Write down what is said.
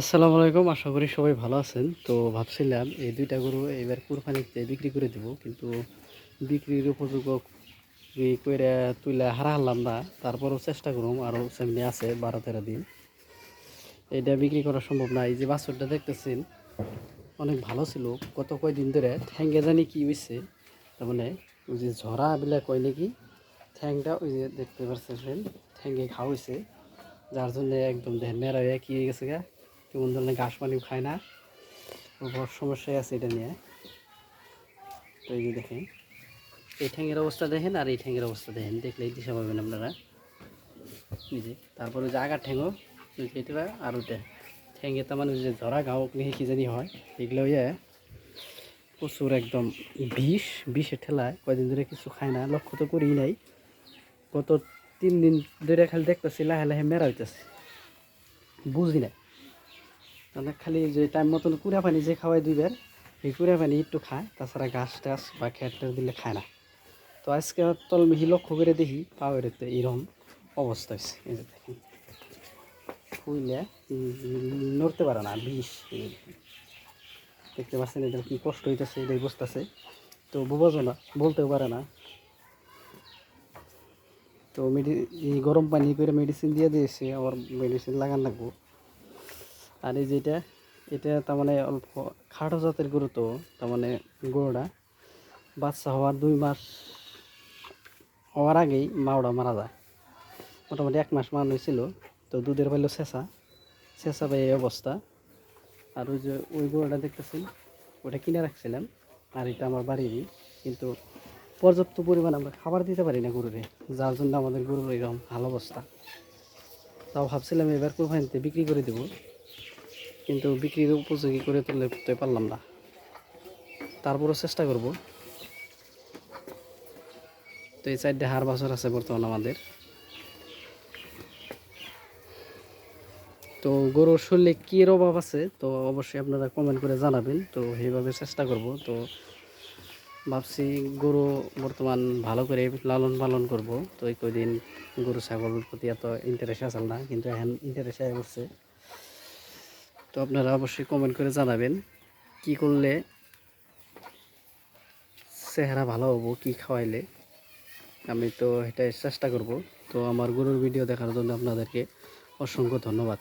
আসসালামু আলাইকুম, আশা করি সবাই ভালো আছেন। তো ভাবছিলাম এই দুইটা গরু এবার কুরবানিতে বিক্রি করে দিব, কিন্তু বিক্রির উপযোগ্য ই করে তুলে হারা হারলাম না, তারপরও চেষ্টা করুম আরও সামনে আছে, বারো তেরো দিন। এটা বিক্রি করা সম্ভব না, এই যে বাছরটা দেখতেছেন, অনেক ভালো ছিল, গত কয়দিন ধরে ঠ্যাঙ্গে জানি কি হয়েছে তার মানে ওই যে ঝরা বিলা কয় নাকি, ঠ্যাংটা ওই যে দেখতে পাচ্ছেন ঠ্যাঙ্গে খাওয়া হয়েছে যার জন্য একদম দেহ মেরা হয়ে কি হয়ে গেছে গা কেমন ধরনের ঘাস পানিও খায় না? বড় সমস্যায় আছে এটা নিয়ে। তো এই যে দেখেন, এই ঠ্যাঙের অবস্থা দেখেন আর এই ঠ্যাঙের অবস্থা দেখেন। দেখলেই দিশা পাবেন আপনারা। নিজে তারপরে যে আগার ঠ্যাঙো বা আর ওটা ঠ্যাঙে তার মানে যে ঝরা গাও কি জানি হয়। এগুলো ইয়ে প্রচুর একদম বিষ বিষে ঠেলায় কয়দিন ধরে কিছু খায় না, লক্ষ্য তো করি নাই। গত তিন দিন ধরে খালি দেখতেছি, লাহে লাহে মেরা হইতেছে। বুঝি না মানে খালি যে টাইম মতন কুড়া পানি যে খাওয়াই দুইবার এই কুড়া পানি একটু খায়, তাছাড়া ঘাস টাস বা খেট দিলে খায় না। তো আজকে তল মিহি লক্ষ্য করে দেখি, পাওয়ার তো এরকম অবস্থা হয়েছে। এই যে দেখেন শুইলে নড়তে পারে না, বিষ। দেখতে পাচ্ছেন এটা কি কষ্ট হইতেছে, এটাই বুঝতেছে। তো বুঝো না, বলতেও পারে না। তো মেডি গরম পানি করে মেডিসিন দিয়ে দিয়েছে, আবার মেডিসিন লাগান লাগবো। আর এই যেটা এটা তার মানে অল্প খাটো জাতের গরু তো, তার মানে গরুটা। বাচ্চা হওয়ার দুই মাস হওয়ার আগেই মাওড়া মারা যায়। মোটামুটি এক মাস মান হয়েছিল, তো দুধের পাইল শেষা শেষা পাই এই অবস্থা। আর ওই যে ওই গরুটা দেখতেছি ওটা কিনে রাখছিলাম, আর এটা আমার বাড়িরই, কিন্তু পর্যাপ্ত পরিমাণ আমরা খাবার দিতে পারি না গরুরে, যার জন্য আমাদের গরুর এরকম ভালো অবস্থা। তাও ভাবছিলাম এবার কোরবানিতে বিক্রি করে দেবো। কিন্তু বিক্রির উপযোগী করে তুলতে পারলাম না। তারপরও চেষ্টা করব। তো এই চারটে হার বছর আছে বর্তমান আমাদের। তো গরুর শরীরে কী অভাব আছে, তো অবশ্যই আপনারা কমেন্ট করে জানাবেন। তো সেইভাবে চেষ্টা করব। তো ভাবছি গরু বর্তমান ভালো করে লালন পালন করব। তো এই কয়দিন গরু ছাগলের প্রতি এত ইন্টারেস্ট আসল না, কিন্তু এখন ইন্টারেস্ট হয়ে পড়ছে। তো আপনারা অবশ্যই কমেন্ট করে জানাবেন কি করলে চেহারা ভালো হব, কি খাওয়াইলে। আমি তো এটাই চেষ্টা করব। তো আমার গরুর ভিডিও দেখার জন্য আপনাদেরকে অসংখ্য ধন্যবাদ।